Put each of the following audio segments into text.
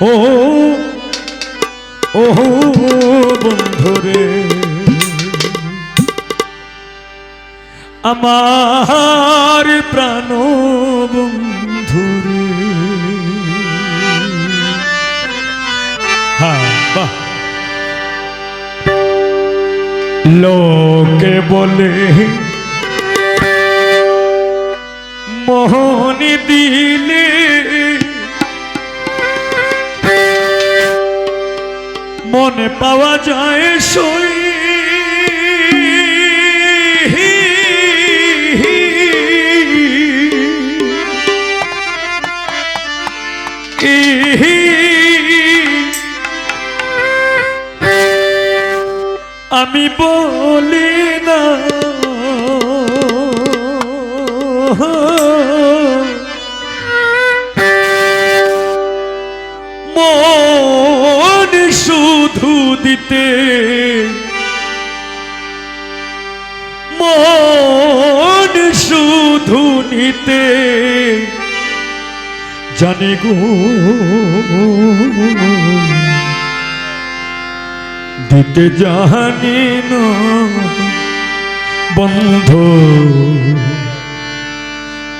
ও ও বন্ধুরে। আমার প্রাণ বন্ধুরে। হ্যাঁ লোকে বলে মোহনি দিলে মনে পাওয়া যায় সই। আমি বলি না দিতে। মন শুধু নিতে। জানি গো। দিতে জানি না বন্ধ।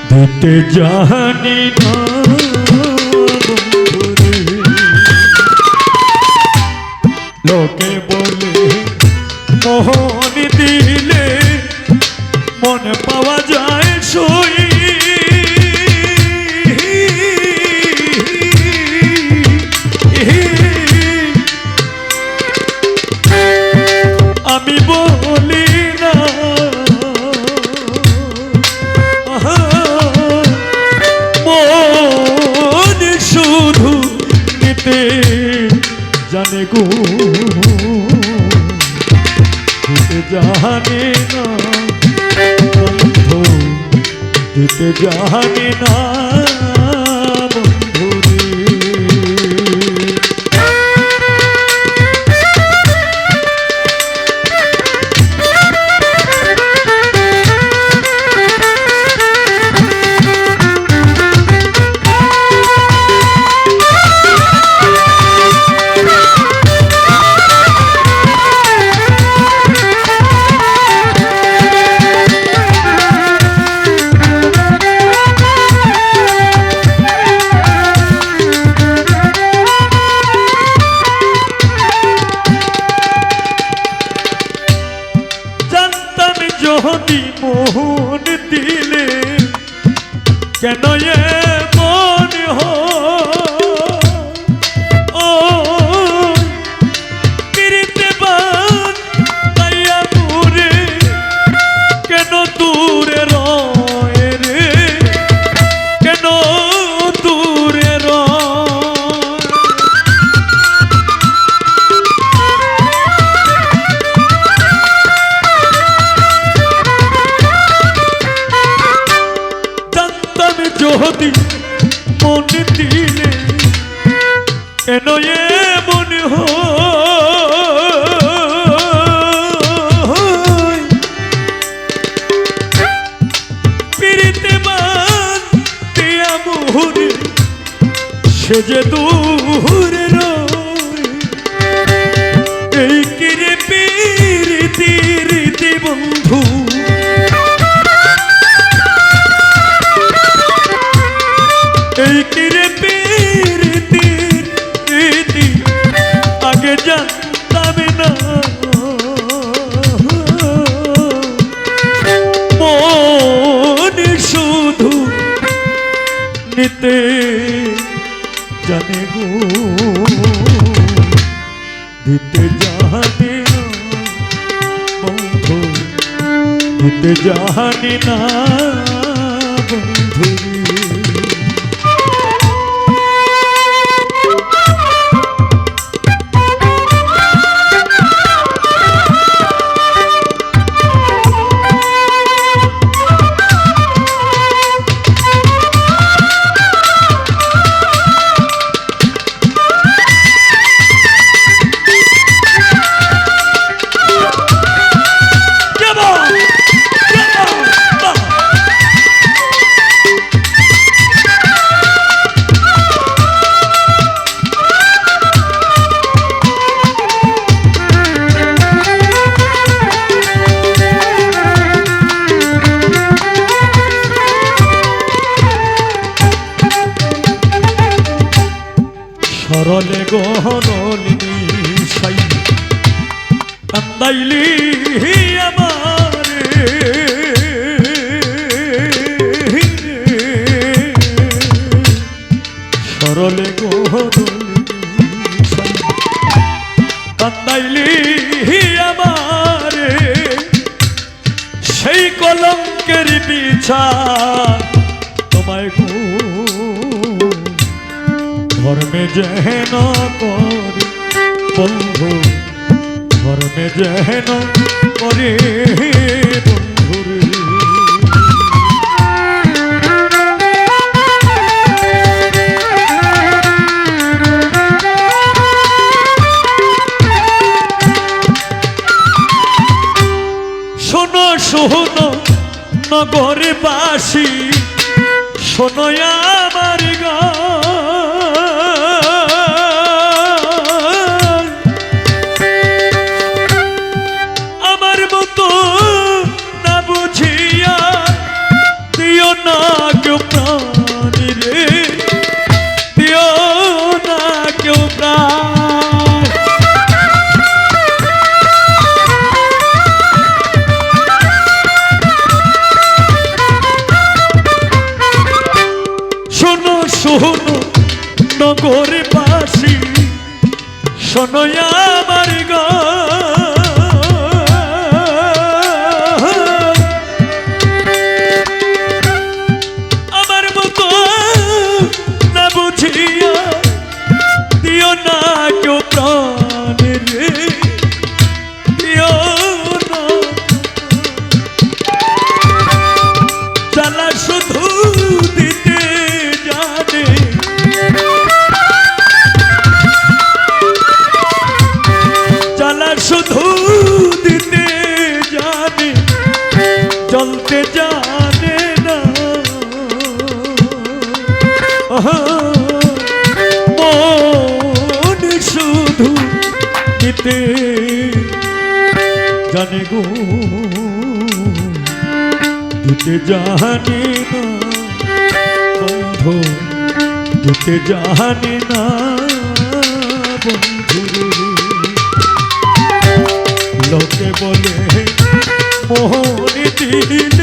দিতে জানি না। লোকে বলে মোহন দিলে মনে পাওয়া যায় সই। আমি বলি না মন শুধু জানে গো। জানে না। বন্ধু দিতে জানে না। সে যে দূরে এই কিরে পিরিতি রীতি বন্ধু। এই কিরে পিরিতি রীতি আগে জানতাম না। মন শুধু নিতে জানে গো। দিতে জানে বন্ধু দিতে জানি না। সরলে গহরলি সাই কান্দাইলি আমারে। সরলে গহরলি সাই কান্দাইলি আমারে। সেই কলঙ্কের বিচার তোমায় ধর্মে যেন করে বন্ধু ধর্মে যেন করে শোনো শোনো নগরে বাসী শোনো শোনো শোনো নগরে বাসি শোনো শুধু দিতে জানে গো, দিতে জানে না বন্ধু, দিতে জানে না বন্ধু লোকে বলে, মোহন দিল